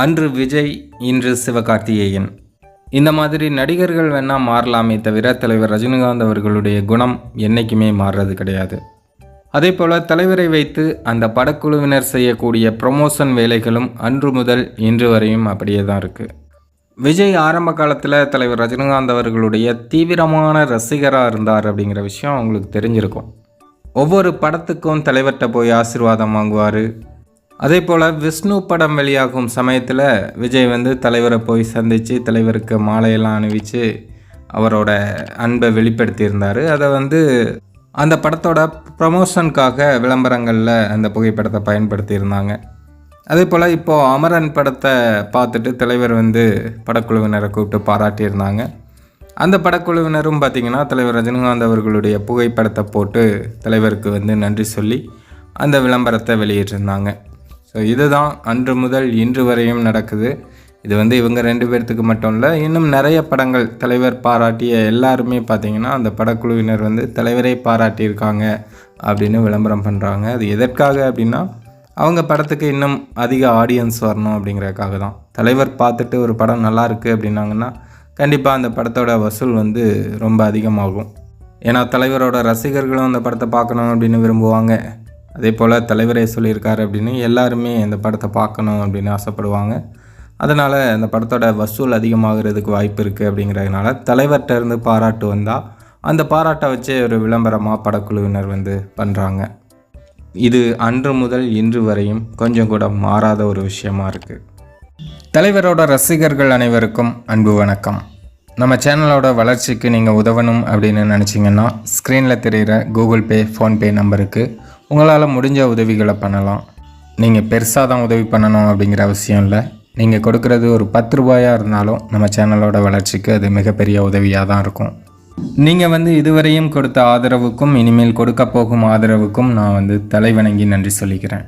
அன்று விஜய் இன்று சிவகார்த்திகேயன். இந்த மாதிரி நடிகர்கள் வேணால் மாறலாமே தவிர தலைவர் ரஜினிகாந்த் அவர்களுடைய குணம் என்றைக்குமே மாறுறது கிடையாது. அதே போல் தலைவரை வைத்து அந்த படக்குழுவினர் செய்யக்கூடிய ப்ரொமோஷன் வேலைகளும் அன்று முதல் இன்று வரையும் அப்படியே தான் இருக்குது விஜய் ஆரம்ப காலத்தில் தலைவர் ரஜினிகாந்த் அவர்களுடைய தீவிரமான ரசிகராக இருந்தார் அப்படிங்கிற விஷயம் அவங்களுக்கு தெரிஞ்சிருக்கும். ஒவ்வொரு படத்துக்கும் தலைவர்கிட்ட போய் ஆசீர்வாதம் வாங்குவார். அதே போல் விஷ்ணு படம் வெளியாகும் சமயத்தில் விஜய் வந்து தலைவரை போய் சந்தித்து தலைவருக்கு மாலையெல்லாம் அணிவித்து அவரோட அன்பை வெளிப்படுத்தியிருந்தார். அதை வந்து அந்த படத்தோட ப்ரமோஷனுக்காக விளம்பரங்களில் அந்த புகைப்படத்தை பயன்படுத்தியிருந்தாங்க. அதே போல் இப்போது அமரன் படத்தை பார்த்துட்டு தலைவர் வந்து படக்குழுவினரை கூப்பிட்டு பாராட்டியிருந்தாங்க. அந்த படக்குழுவினரும் பார்த்திங்கன்னா தலைவர் ரஜினிகாந்த் அவர்களுடைய புகைப்படத்தை போட்டு தலைவருக்கு வந்து நன்றி சொல்லி அந்த விளம்பரத்தை வெளியிட்டிருந்தாங்க. ஸோ இதுதான் அன்று முதல் இன்று வரையும் நடக்குது. இது வந்து இவங்க ரெண்டு பேர்த்துக்கு மட்டும் இல்லை இன்னும் நிறைய படங்கள் தலைவர் பாராட்டிய எல்லாருமே பார்த்திங்கன்னா அந்த படக்குழுவினர் வந்து தலைவரை பாராட்டியிருக்காங்க அப்படின்னு விளம்பரம் பண்ணுறாங்க அது எதற்காக அப்படின்னா அவங்க படத்துக்கு இன்னும் அதிக ஆடியன்ஸ் வரணும் அப்படிங்கிறதுக்காக தான். தலைவர் பார்த்துட்டு ஒரு படம் நல்லா இருக்குது அப்படின்னாங்கன்னா கண்டிப்பாக அந்த படத்தோட வசூல் வந்து ரொம்ப அதிகமாகும். ஏன்னா தலைவரோட ரசிகர்களும் அந்த படத்தை பார்க்கணும் அப்படின்னு விரும்புவாங்க. அதே போல் தலைவரே சொல்லியிருக்காரு அப்படின்னு எல்லாருமே இந்த படத்தை பார்க்கணும் அப்படின்னு ஆசைப்படுவாங்க. அதனால் அந்த படத்தோட வசூல் அதிகமாகிறதுக்கு வாய்ப்பு இருக்குது அப்படிங்கிறதுனால தலைவர்கிட்ட இருந்து பாராட்டு வந்தால் அந்த பாராட்டை வச்சே ஒரு விளம்பரமாக படக்குழுவினர் வந்து பண்ணுறாங்க இது அன்று முதல் இன்று வரையும் கொஞ்சம் கூட மாறாத ஒரு விஷயமா இருக்குது தலைவரோட ரசிகர்கள் அனைவருக்கும் அன்பு வணக்கம். நம்ம சேனலோட வளர்ச்சிக்கு நீங்கள் உதவணும் அப்படின்னு நினச்சிங்கன்னா ஸ்க்ரீனில் தெரிகிற கூகுள் பே ஃபோன்பே நம்பருக்கு உங்களால் முடிஞ்ச உதவிகளை பண்ணலாம். நீங்கள் பெருசாக தான் உதவி பண்ணணும் அப்படிங்கிற அவசியம் இல்லை. நீங்கள் கொடுக்குறது ஒரு பத்து ரூபாயாக இருந்தாலும் நம்ம சேனலோட வளர்ச்சிக்கு அது மிகப்பெரிய உதவியாக தான் இருக்கும். நீங்கள் வந்து இதுவரையும் கொடுத்த ஆதரவுக்கும் இனிமேல் கொடுக்க போகும் ஆதரவுக்கும் நான் வந்து தலைவணங்கி நன்றி சொல்லிக்கிறேன்.